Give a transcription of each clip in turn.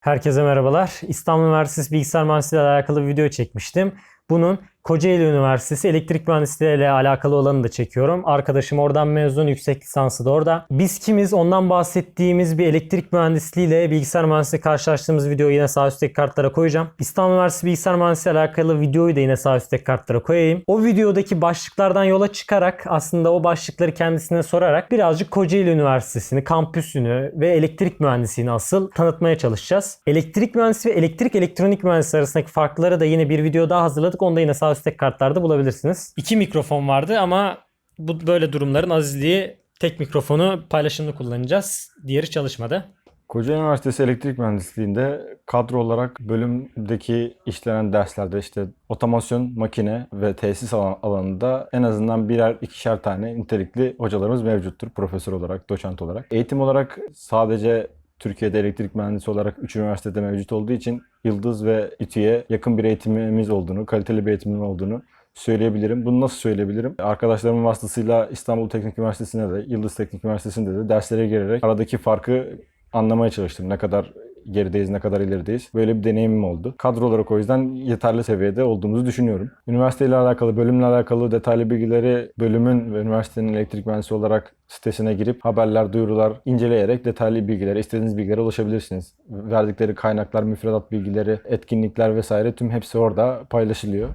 Herkese merhabalar. İstanbul Üniversitesi Bilgisayar Mühendisliği ile alakalı bir video çekmiştim. Bunun Kocaeli Üniversitesi elektrik mühendisliği ile alakalı olanı da çekiyorum. Arkadaşım oradan mezun, yüksek lisansı da orada. Biz kimiz ondan bahsettiğimiz bir elektrik mühendisliği ile bilgisayar mühendisliği karşılaştığımız videoyu yine sağ üstteki kartlara koyacağım. İstanbul Üniversitesi Bilgisayar Mühendisliği ile alakalı videoyu da yine sağ üstteki kartlara koyayım. O videodaki başlıklardan yola çıkarak aslında o başlıkları kendisine sorarak birazcık Kocaeli Üniversitesi'ni, kampüsünü ve elektrik mühendisliğini asıl tanıtmaya çalışacağız. Elektrik mühendisliği ve elektrik elektronik mühendisliği arasındaki farkları da yine bir video daha hazırladık. Onu da yine sağ üstteki kartlarda bulabilirsiniz. İki mikrofon vardı ama bu böyle durumların azizliği tek mikrofonu paylaşımlı kullanacağız. Diğeri çalışmadı. Kocaeli Üniversitesi Elektrik Mühendisliği'nde kadro olarak bölümdeki işlenen derslerde işte otomasyon, makine ve tesis alan- alanında en azından birer ikişer tane nitelikli hocalarımız mevcuttur profesör olarak, doçent olarak. Eğitim olarak sadece Türkiye'de elektrik mühendisi olarak 3 üniversitede mevcut olduğu için Yıldız ve İTÜ'ye yakın bir eğitimimiz olduğunu, kaliteli bir eğitimim olduğunu söyleyebilirim. Bunu nasıl söyleyebilirim? Arkadaşlarımın vasıtasıyla İstanbul Teknik Üniversitesi'nde de, Yıldız Teknik Üniversitesi'nde de derslere girerek aradaki farkı anlamaya çalıştım. Ne kadar gerideyiz, ne kadar ilerideyiz. Böyle bir deneyimim oldu. Kadro olarak o yüzden yeterli seviyede olduğumuzu düşünüyorum. Üniversiteyle alakalı, bölümle alakalı detaylı bilgileri bölümün ve üniversitenin elektrik mühendisi olarak sitesine girip haberler, duyurular inceleyerek detaylı bilgilere, istediğiniz bilgilere ulaşabilirsiniz. Verdikleri kaynaklar, müfredat bilgileri, etkinlikler vesaire tüm hepsi orada paylaşılıyor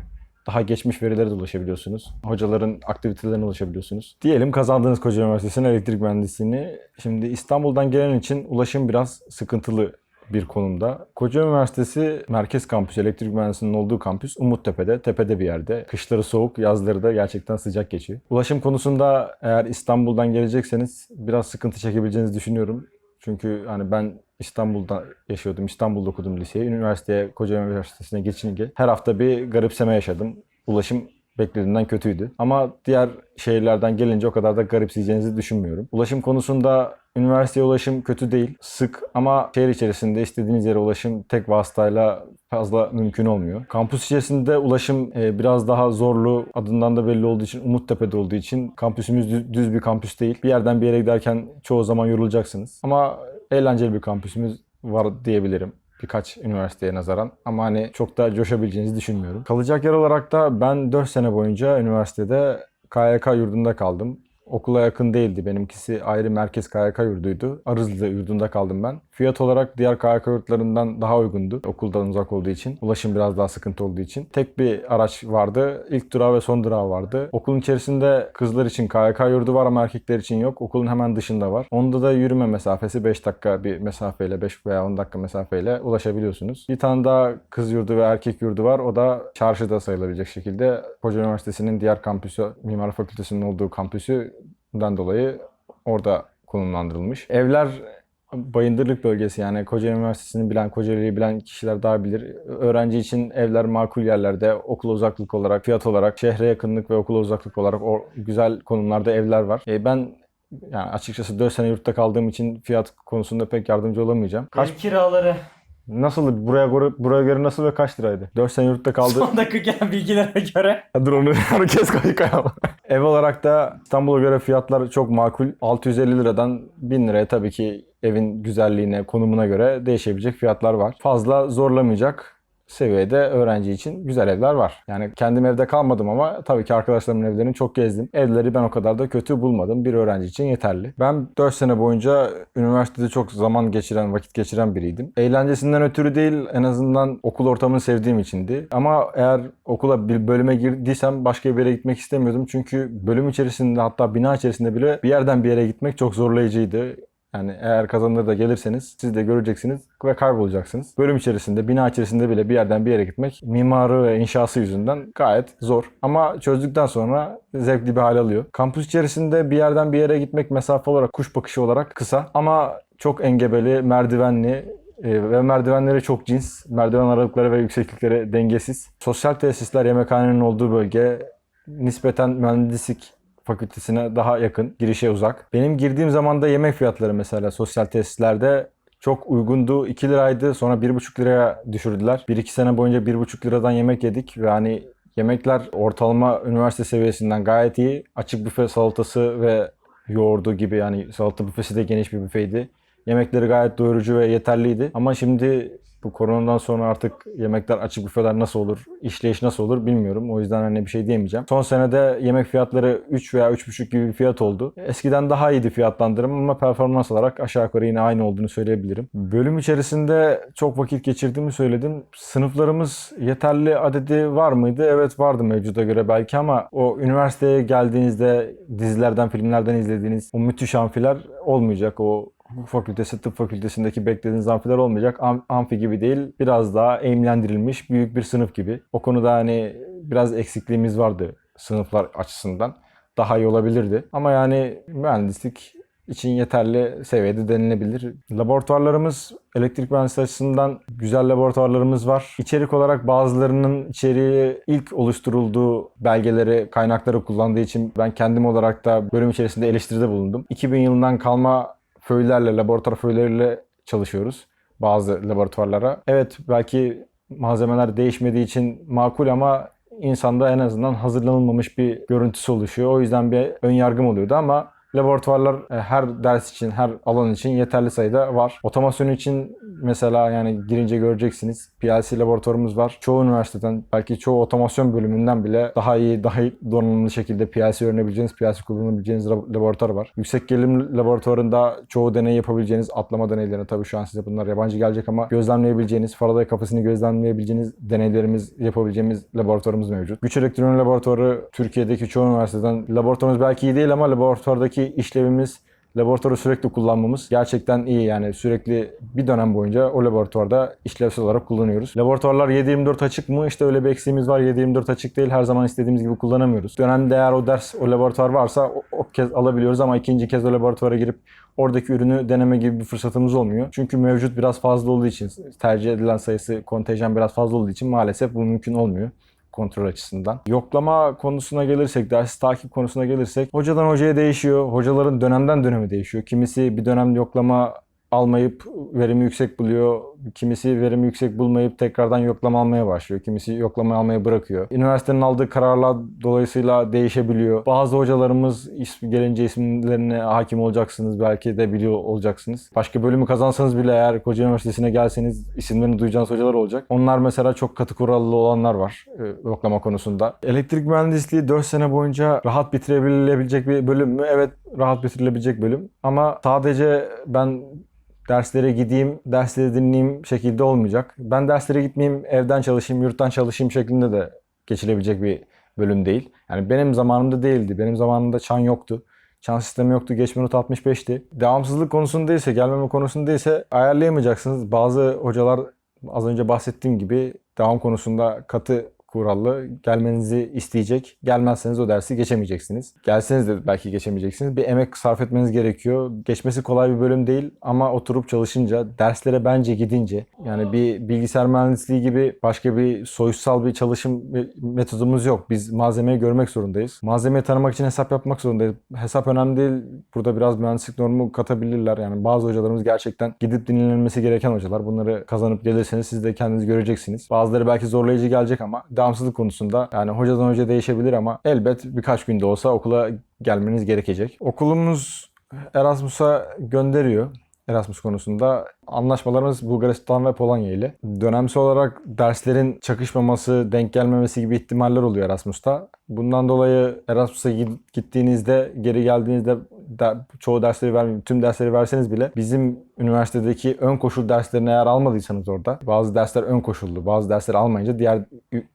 daha geçmiş verilere de ulaşabiliyorsunuz. Hocaların aktivitelerine ulaşabiliyorsunuz. Diyelim kazandığınız Kocaeli Üniversitesi'nin elektrik mühendisliğini. Şimdi İstanbul'dan gelen için ulaşım biraz sıkıntılı bir konumda. Kocaeli Üniversitesi Merkez Kampüsü, elektrik mühendisliğinin olduğu kampüs Umuttepe'de, tepede bir yerde. Kışları soğuk, yazları da gerçekten sıcak geçiyor. Ulaşım konusunda eğer İstanbul'dan gelecekseniz biraz sıkıntı çekebileceğinizi düşünüyorum. Çünkü hani ben İstanbul'da yaşıyordum. İstanbul'da okudum liseyi. Üniversiteye, Kocaeli Üniversitesi'ne geçince her hafta bir garipseme yaşadım. Ulaşım beklediğimden kötüydü. Ama diğer şehirlerden gelince o kadar da garipseyeceğinizi düşünmüyorum. Ulaşım konusunda üniversiteye ulaşım kötü değil. Sık ama şehir içerisinde istediğiniz yere ulaşım tek vasıtayla fazla mümkün olmuyor. Kampüs içerisinde ulaşım e, biraz daha zorlu. Adından da belli olduğu için Umuttepe'de olduğu için kampüsümüz düz, düz bir kampüs değil. Bir yerden bir yere giderken çoğu zaman yorulacaksınız. Ama eğlenceli bir kampüsümüz var diyebilirim birkaç üniversiteye nazaran ama hani çok da coşabileceğinizi düşünmüyorum. Kalacak yer olarak da ben 4 sene boyunca üniversitede KYK yurdunda kaldım. Okula yakın değildi. Benimkisi ayrı merkez KYK yurduydu. Arızlı yurdunda kaldım ben. Fiyat olarak diğer KYK yurtlarından daha uygundu. Okuldan uzak olduğu için. Ulaşım biraz daha sıkıntı olduğu için. Tek bir araç vardı. İlk durağı ve son durağı vardı. Okulun içerisinde kızlar için KYK yurdu var ama erkekler için yok. Okulun hemen dışında var. Onda da yürüme mesafesi 5 dakika bir mesafeyle 5 veya 10 dakika mesafeyle ulaşabiliyorsunuz. Bir tane daha kız yurdu ve erkek yurdu var. O da çarşıda sayılabilecek şekilde Koca Üniversitesi'nin diğer kampüsü, Mimar Fakültesi'nin olduğu kampüsünden dolayı orada konumlandırılmış. Evler Bayındırlık bölgesi yani Kocaeli Üniversitesi'ni bilen, Kocaeli'yi bilen kişiler daha bilir. Öğrenci için evler makul yerlerde, okula uzaklık olarak, fiyat olarak, şehre yakınlık ve okula uzaklık olarak o güzel konumlarda evler var. E, ben yani açıkçası 4 sene yurtta kaldığım için fiyat konusunda pek yardımcı olamayacağım. Kaç Ev kiraları nasıl buraya göre buraya göre nasıl ve kaç liraydı? 4 sene yurtta kaldı. son dakika gelen bilgilere göre Dur onu herkes kayıkayalım. Ev olarak da İstanbul'a göre fiyatlar çok makul. 650 liradan 1000 liraya tabii ki evin güzelliğine, konumuna göre değişebilecek fiyatlar var. Fazla zorlamayacak seviyede öğrenci için güzel evler var. Yani kendim evde kalmadım ama tabii ki arkadaşlarımın evlerini çok gezdim. Evleri ben o kadar da kötü bulmadım. Bir öğrenci için yeterli. Ben 4 sene boyunca üniversitede çok zaman geçiren, vakit geçiren biriydim. Eğlencesinden ötürü değil en azından okul ortamını sevdiğim içindi. Ama eğer okula bir bölüme girdiysem başka bir yere gitmek istemiyordum. Çünkü bölüm içerisinde hatta bina içerisinde bile bir yerden bir yere gitmek çok zorlayıcıydı. Yani eğer kazanır da gelirseniz siz de göreceksiniz ve kaybolacaksınız. Bölüm içerisinde, bina içerisinde bile bir yerden bir yere gitmek mimarı ve inşası yüzünden gayet zor. Ama çözdükten sonra zevkli bir hal alıyor. Kampüs içerisinde bir yerden bir yere gitmek mesafe olarak, kuş bakışı olarak kısa ama çok engebeli, merdivenli, e, ve merdivenleri çok cins. Merdiven aralıkları ve yükseklikleri dengesiz. Sosyal tesisler, yemekhanenin olduğu bölge nispeten mühendislik fakültesine daha yakın, girişe uzak. Benim girdiğim zaman da yemek fiyatları mesela sosyal tesislerde çok uygundu. 2 liraydı sonra 1,5 liraya düşürdüler. 1-2 sene boyunca 1,5 liradan yemek yedik ve hani yemekler ortalama üniversite seviyesinden gayet iyi. Açık büfe salatası ve yoğurdu gibi yani salata büfesi de geniş bir büfeydi. Yemekleri gayet doyurucu ve yeterliydi. Ama şimdi bu koronadan sonra artık yemekler açık büfeler nasıl olur, işleyiş nasıl olur bilmiyorum. O yüzden hani bir şey diyemeyeceğim. Son senede yemek fiyatları 3 veya 3,5 gibi bir fiyat oldu. Eskiden daha iyiydi fiyatlandırım ama performans olarak aşağı yukarı yine aynı olduğunu söyleyebilirim. Bölüm içerisinde çok vakit geçirdiğimi söyledim. Sınıflarımız yeterli adedi var mıydı? Evet vardı mevcuda göre belki ama o üniversiteye geldiğinizde dizilerden, filmlerden izlediğiniz o müthiş amfiler olmayacak. O fakültesi, tıp fakültesindeki beklediğiniz amfiler olmayacak. Am- amfi gibi değil, biraz daha eğimlendirilmiş büyük bir sınıf gibi. O konuda hani biraz eksikliğimiz vardı sınıflar açısından. Daha iyi olabilirdi. Ama yani mühendislik için yeterli seviyede denilebilir. Laboratuvarlarımız elektrik mühendisliği açısından güzel laboratuvarlarımız var. İçerik olarak bazılarının içeriği ilk oluşturulduğu belgeleri, kaynakları kullandığı için ben kendim olarak da bölüm içerisinde eleştiride bulundum. 2000 yılından kalma föylerle, laboratuvar föyleriyle çalışıyoruz bazı laboratuvarlara. Evet belki malzemeler değişmediği için makul ama insanda en azından hazırlanılmamış bir görüntüsü oluşuyor. O yüzden bir ön yargım oluyordu ama laboratuvarlar e, her ders için, her alan için yeterli sayıda var. Otomasyon için mesela yani girince göreceksiniz. PLC laboratuvarımız var. Çoğu üniversiteden, belki çoğu otomasyon bölümünden bile daha iyi, daha iyi donanımlı şekilde PLC öğrenebileceğiniz, PLC kullanabileceğiniz lab- laboratuvar var. Yüksek gerilim laboratuvarında çoğu deney yapabileceğiniz, atlama deneylerini tabii şu an size bunlar yabancı gelecek ama gözlemleyebileceğiniz, Faraday kapısını gözlemleyebileceğiniz deneylerimiz yapabileceğimiz laboratuvarımız mevcut. Güç elektronik laboratuvarı Türkiye'deki çoğu üniversiteden laboratuvarımız belki iyi değil ama laboratuvardaki işlevimiz laboratuvarı sürekli kullanmamız gerçekten iyi yani sürekli bir dönem boyunca o laboratuvarda işlevsel olarak kullanıyoruz. Laboratuvarlar 7-24 açık mı? İşte öyle bir eksiğimiz var. 7-24 açık değil. Her zaman istediğimiz gibi kullanamıyoruz. Dönemde eğer o ders, o laboratuvar varsa o, o kez alabiliyoruz ama ikinci kez o laboratuvara girip oradaki ürünü deneme gibi bir fırsatımız olmuyor. Çünkü mevcut biraz fazla olduğu için, tercih edilen sayısı, kontenjan biraz fazla olduğu için maalesef bu mümkün olmuyor kontrol açısından. Yoklama konusuna gelirsek, ders takip konusuna gelirsek hocadan hocaya değişiyor. Hocaların dönemden döneme değişiyor. Kimisi bir dönem yoklama almayıp verimi yüksek buluyor. Kimisi verimi yüksek bulmayıp tekrardan yoklama almaya başlıyor. Kimisi yoklama almayı bırakıyor. Üniversitenin aldığı kararlar dolayısıyla değişebiliyor. Bazı hocalarımız ismi gelince isimlerine hakim olacaksınız. Belki de biliyor olacaksınız. Başka bölümü kazansanız bile eğer Koca Üniversitesi'ne gelseniz isimlerini duyacağınız hocalar olacak. Onlar mesela çok katı kurallı olanlar var e, yoklama konusunda. Elektrik mühendisliği 4 sene boyunca rahat bitirebilebilecek bir bölüm mü? Evet rahat bitirilebilecek bölüm. Ama sadece ben derslere gideyim, dersleri dinleyeyim şekilde olmayacak. Ben derslere gitmeyeyim, evden çalışayım, yurttan çalışayım şeklinde de geçilebilecek bir bölüm değil. Yani benim zamanımda değildi. Benim zamanımda çan yoktu. Çan sistemi yoktu. Geçme not 65'ti. Devamsızlık konusunda ise, gelmeme konusunda ise ayarlayamayacaksınız. Bazı hocalar az önce bahsettiğim gibi devam konusunda katı kurallı gelmenizi isteyecek. Gelmezseniz o dersi geçemeyeceksiniz. Gelseniz de belki geçemeyeceksiniz. Bir emek sarf etmeniz gerekiyor. Geçmesi kolay bir bölüm değil ama oturup çalışınca, derslere bence gidince yani bir bilgisayar mühendisliği gibi başka bir soyutsal bir çalışım metodumuz yok. Biz malzemeyi görmek zorundayız. Malzemeyi tanımak için hesap yapmak zorundayız. Hesap önemli değil. Burada biraz mühendislik normu katabilirler. Yani bazı hocalarımız gerçekten gidip dinlenilmesi gereken hocalar. Bunları kazanıp gelirseniz siz de kendiniz göreceksiniz. Bazıları belki zorlayıcı gelecek ama devamsızlık konusunda yani hocadan hoca değişebilir ama elbet birkaç günde olsa okula gelmeniz gerekecek. Okulumuz Erasmus'a gönderiyor. Erasmus konusunda anlaşmalarımız Bulgaristan ve Polonya ile. Dönemsel olarak derslerin çakışmaması, denk gelmemesi gibi ihtimaller oluyor Erasmus'ta. Bundan dolayı Erasmus'a gittiğinizde, geri geldiğinizde de, çoğu dersleri vermeyin, tüm dersleri verseniz bile bizim üniversitedeki ön koşul derslerini eğer almadıysanız orada bazı dersler ön koşullu, bazı dersleri almayınca diğer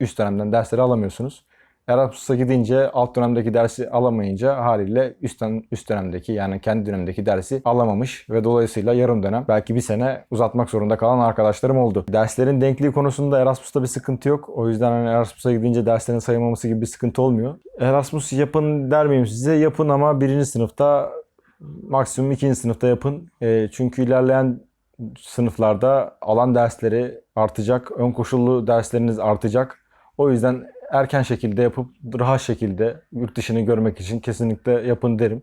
üst dönemden dersleri alamıyorsunuz. Erasmus'a gidince alt dönemdeki dersi alamayınca haliyle üstten üst dönemdeki yani kendi dönemdeki dersi alamamış ve dolayısıyla yarım dönem belki bir sene uzatmak zorunda kalan arkadaşlarım oldu. Derslerin denkliği konusunda Erasmus'ta bir sıkıntı yok. O yüzden hani Erasmus'a gidince derslerin sayılmaması gibi bir sıkıntı olmuyor. Erasmus yapın der miyim size? Yapın ama birinci sınıfta maksimum ikinci sınıfta yapın. E, çünkü ilerleyen sınıflarda alan dersleri artacak. Ön koşullu dersleriniz artacak. O yüzden erken şekilde yapıp rahat şekilde yurt dışını görmek için kesinlikle yapın derim.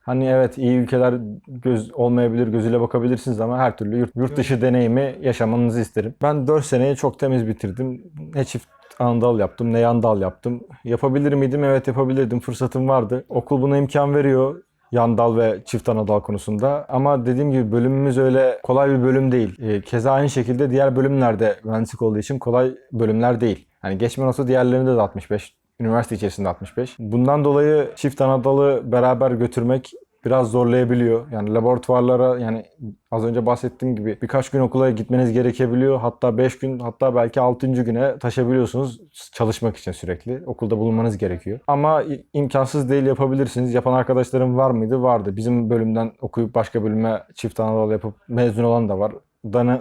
Hani evet iyi ülkeler göz olmayabilir, gözüyle bakabilirsiniz ama her türlü yurt, yurt dışı deneyimi yaşamanızı isterim. Ben 4 seneyi çok temiz bitirdim. Ne çift andal yaptım ne yan dal yaptım. Yapabilir miydim? Evet yapabilirdim. Fırsatım vardı. Okul buna imkan veriyor. yan dal ve çift ana dal konusunda. Ama dediğim gibi bölümümüz öyle kolay bir bölüm değil. Ee, keza aynı şekilde diğer bölümlerde mühendislik olduğu için kolay bölümler değil. Hani geçme notu diğerlerinde de 65. Üniversite içerisinde 65. Bundan dolayı çift ana dalı beraber götürmek biraz zorlayabiliyor. Yani laboratuvarlara yani az önce bahsettiğim gibi birkaç gün okula gitmeniz gerekebiliyor. Hatta 5 gün hatta belki 6. güne taşabiliyorsunuz çalışmak için sürekli. Okulda bulunmanız gerekiyor. Ama imkansız değil yapabilirsiniz. Yapan arkadaşlarım var mıydı? Vardı. Bizim bölümden okuyup başka bölüme çift anadolu yapıp mezun olan da var.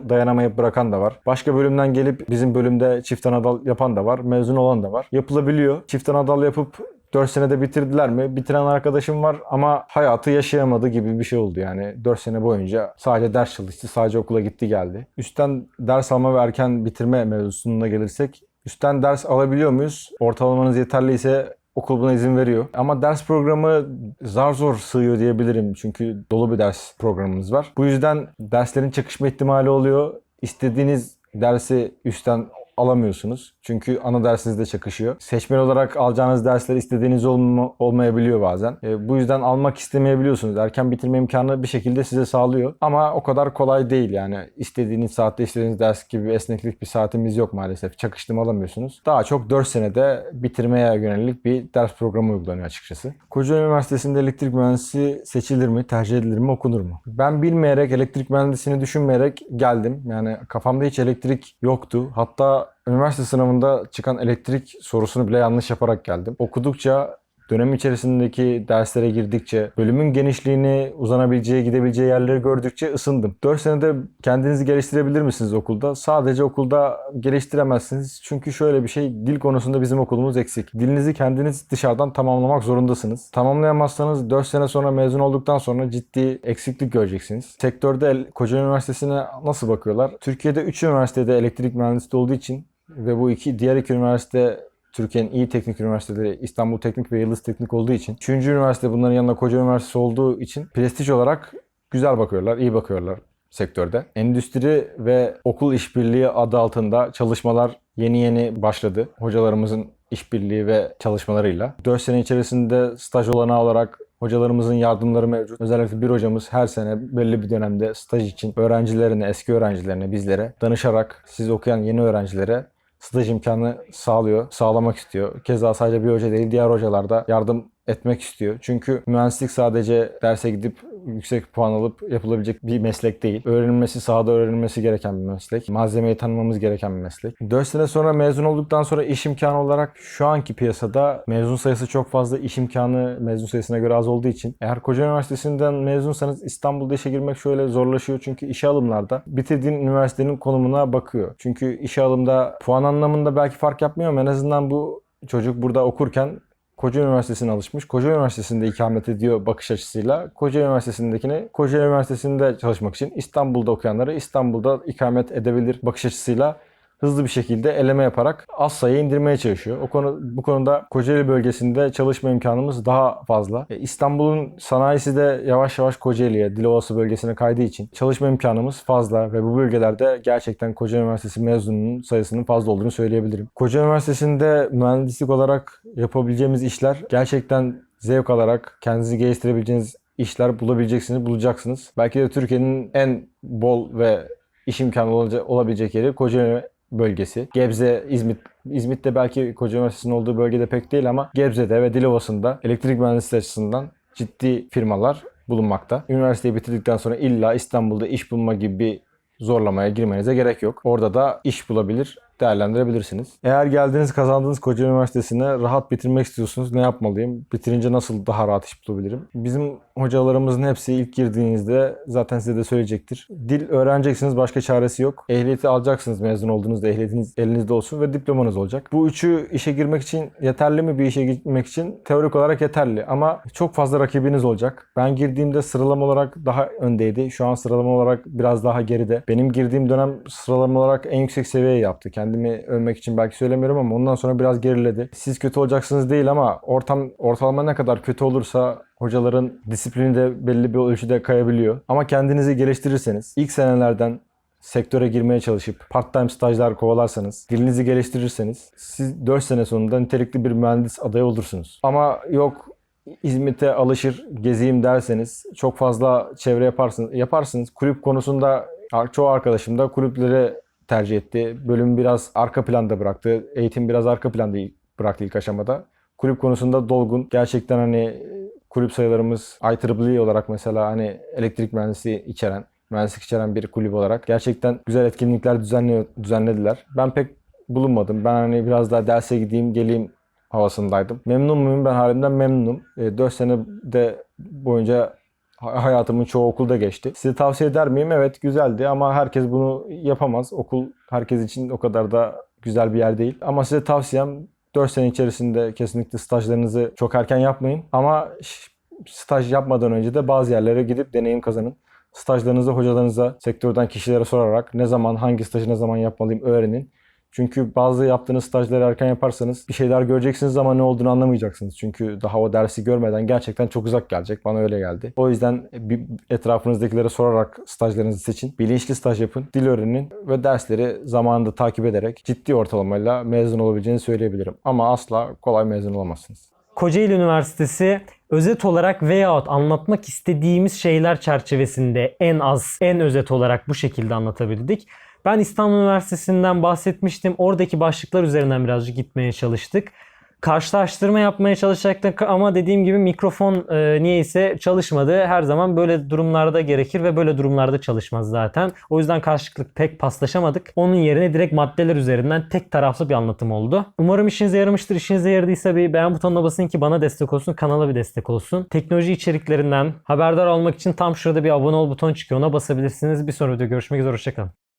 Dayanamayıp bırakan da var. Başka bölümden gelip bizim bölümde çift anadal yapan da var. Mezun olan da var. Yapılabiliyor. Çift anadal yapıp 4 senede bitirdiler mi? Bitiren arkadaşım var ama hayatı yaşayamadı gibi bir şey oldu yani. 4 sene boyunca sadece ders çalıştı, sadece okula gitti geldi. Üstten ders alma ve erken bitirme mevzusuna gelirsek, üstten ders alabiliyor muyuz? Ortalamanız yeterliyse okul buna izin veriyor. Ama ders programı zar zor sığıyor diyebilirim. Çünkü dolu bir ders programımız var. Bu yüzden derslerin çakışma ihtimali oluyor. İstediğiniz dersi üstten alamıyorsunuz. Çünkü ana dersinizde çakışıyor. Seçmeli olarak alacağınız dersler istediğiniz olma, olmayabiliyor bazen. E, bu yüzden almak istemeyebiliyorsunuz. Erken bitirme imkanı bir şekilde size sağlıyor. Ama o kadar kolay değil yani. İstediğiniz saatte istediğiniz ders gibi esneklik bir saatimiz yok maalesef. Çakıştırma alamıyorsunuz. Daha çok 4 senede bitirmeye yönelik bir ders programı uygulanıyor açıkçası. Kocaeli Üniversitesi'nde elektrik mühendisi seçilir mi, tercih edilir mi, okunur mu? Ben bilmeyerek, elektrik mühendisliğini düşünmeyerek geldim. Yani kafamda hiç elektrik yoktu. Hatta üniversite sınavında çıkan elektrik sorusunu bile yanlış yaparak geldim. Okudukça dönem içerisindeki derslere girdikçe, bölümün genişliğini, uzanabileceği, gidebileceği yerleri gördükçe ısındım. 4 senede kendinizi geliştirebilir misiniz okulda? Sadece okulda geliştiremezsiniz. Çünkü şöyle bir şey, dil konusunda bizim okulumuz eksik. Dilinizi kendiniz dışarıdan tamamlamak zorundasınız. Tamamlayamazsanız 4 sene sonra mezun olduktan sonra ciddi eksiklik göreceksiniz. Sektörde Kocaeli Üniversitesi'ne nasıl bakıyorlar? Türkiye'de 3 üniversitede elektrik mühendisliği olduğu için ve bu iki diğer iki üniversite Türkiye'nin iyi teknik üniversiteleri İstanbul Teknik ve Yıldız Teknik olduğu için. Üçüncü üniversite bunların yanında Koca Üniversitesi olduğu için prestij olarak güzel bakıyorlar, iyi bakıyorlar sektörde. Endüstri ve okul işbirliği adı altında çalışmalar yeni yeni başladı. Hocalarımızın işbirliği ve çalışmalarıyla. 4 sene içerisinde staj olanağı olarak Hocalarımızın yardımları mevcut. Özellikle bir hocamız her sene belli bir dönemde staj için öğrencilerine, eski öğrencilerine, bizlere danışarak siz okuyan yeni öğrencilere staj imkanı sağlıyor, sağlamak istiyor. Keza sadece bir hoca değil, diğer hocalar da yardım etmek istiyor. Çünkü mühendislik sadece derse gidip yüksek puan alıp yapılabilecek bir meslek değil. Öğrenilmesi, sahada öğrenilmesi gereken bir meslek. Malzemeyi tanımamız gereken bir meslek. 4 sene sonra mezun olduktan sonra iş imkanı olarak şu anki piyasada mezun sayısı çok fazla, iş imkanı mezun sayısına göre az olduğu için eğer Koca Üniversitesi'nden mezunsanız İstanbul'da işe girmek şöyle zorlaşıyor çünkü işe alımlarda bitirdiğin üniversitenin konumuna bakıyor. Çünkü işe alımda puan anlamında belki fark yapmıyor ama en azından bu çocuk burada okurken Koca Üniversitesi'ne alışmış. Koca Üniversitesi'nde ikamet ediyor bakış açısıyla. Koca Üniversitesi'ndekini Koca Üniversitesi'nde çalışmak için İstanbul'da okuyanları İstanbul'da ikamet edebilir bakış açısıyla hızlı bir şekilde eleme yaparak az sayı indirmeye çalışıyor. O konu bu konuda Kocaeli bölgesinde çalışma imkanımız daha fazla. E, İstanbul'un sanayisi de yavaş yavaş Kocaeli'ye, Dilovası bölgesine kaydığı için çalışma imkanımız fazla ve bu bölgelerde gerçekten Kocaeli Üniversitesi mezununun sayısının fazla olduğunu söyleyebilirim. Kocaeli Üniversitesi'nde mühendislik olarak yapabileceğimiz işler gerçekten zevk alarak kendinizi geliştirebileceğiniz işler bulabileceksiniz, bulacaksınız. Belki de Türkiye'nin en bol ve iş imkanı olabilecek yeri Kocaeli bölgesi. Gebze, İzmit. İzmit'te belki Kocaeli Üniversitesi'nin olduğu bölgede pek değil ama Gebze'de ve Dilovası'nda elektrik mühendisliği açısından ciddi firmalar bulunmakta. Üniversiteyi bitirdikten sonra illa İstanbul'da iş bulma gibi bir zorlamaya girmenize gerek yok. Orada da iş bulabilir, değerlendirebilirsiniz. Eğer geldiniz kazandığınız Kocaeli Üniversitesi'ne rahat bitirmek istiyorsunuz ne yapmalıyım? Bitirince nasıl daha rahat iş bulabilirim? Bizim hocalarımızın hepsi ilk girdiğinizde zaten size de söyleyecektir. Dil öğreneceksiniz başka çaresi yok. Ehliyeti alacaksınız mezun olduğunuzda ehliyetiniz elinizde olsun ve diplomanız olacak. Bu üçü işe girmek için yeterli mi bir işe girmek için? Teorik olarak yeterli ama çok fazla rakibiniz olacak. Ben girdiğimde sıralama olarak daha öndeydi. Şu an sıralama olarak biraz daha geride. Benim girdiğim dönem sıralama olarak en yüksek seviyeye yaptı. Kendimi övmek için belki söylemiyorum ama ondan sonra biraz geriledi. Siz kötü olacaksınız değil ama ortam ortalama ne kadar kötü olursa hocaların disiplini de belli bir ölçüde kayabiliyor. Ama kendinizi geliştirirseniz ilk senelerden sektöre girmeye çalışıp part-time stajlar kovalarsanız, dilinizi geliştirirseniz siz 4 sene sonunda nitelikli bir mühendis adayı olursunuz. Ama yok İzmit'e alışır, gezeyim derseniz çok fazla çevre yaparsınız. Yaparsınız. Kulüp konusunda çoğu arkadaşım da kulüpleri tercih etti. Bölüm biraz arka planda bıraktı. Eğitim biraz arka planda bıraktı ilk aşamada. Kulüp konusunda dolgun. Gerçekten hani kulüp sayılarımız IEEE olarak mesela hani elektrik mühendisliği içeren, mühendislik içeren bir kulüp olarak gerçekten güzel etkinlikler düzenliyor, düzenlediler. Ben pek bulunmadım. Ben hani biraz daha derse gideyim, geleyim havasındaydım. Memnun muyum? Ben halimden memnunum. E, 4 sene de boyunca hayatımın çoğu okulda geçti. Size tavsiye eder miyim? Evet güzeldi ama herkes bunu yapamaz. Okul herkes için o kadar da güzel bir yer değil. Ama size tavsiyem 4 sene içerisinde kesinlikle stajlarınızı çok erken yapmayın. Ama staj yapmadan önce de bazı yerlere gidip deneyim kazanın. Stajlarınızı hocalarınıza, sektörden kişilere sorarak ne zaman, hangi stajı ne zaman yapmalıyım öğrenin. Çünkü bazı yaptığınız stajları erken yaparsanız bir şeyler göreceksiniz ama ne olduğunu anlamayacaksınız. Çünkü daha o dersi görmeden gerçekten çok uzak gelecek. Bana öyle geldi. O yüzden bir etrafınızdakilere sorarak stajlarınızı seçin. Bilinçli staj yapın, dil öğrenin ve dersleri zamanında takip ederek ciddi ortalamayla mezun olabileceğini söyleyebilirim. Ama asla kolay mezun olamazsınız. Kocaeli Üniversitesi özet olarak veyahut anlatmak istediğimiz şeyler çerçevesinde en az, en özet olarak bu şekilde anlatabildik. Ben İstanbul Üniversitesi'nden bahsetmiştim. Oradaki başlıklar üzerinden birazcık gitmeye çalıştık. Karşılaştırma yapmaya çalışacaktık ama dediğim gibi mikrofon e, niyeyse çalışmadı. Her zaman böyle durumlarda gerekir ve böyle durumlarda çalışmaz zaten. O yüzden karşılıklı pek paslaşamadık. Onun yerine direkt maddeler üzerinden tek taraflı bir anlatım oldu. Umarım işinize yaramıştır. İşinize yaradıysa bir beğen butonuna basın ki bana destek olsun, kanala bir destek olsun. Teknoloji içeriklerinden haberdar olmak için tam şurada bir abone ol butonu çıkıyor. Ona basabilirsiniz. Bir sonraki videoda görüşmek üzere. Hoşçakalın.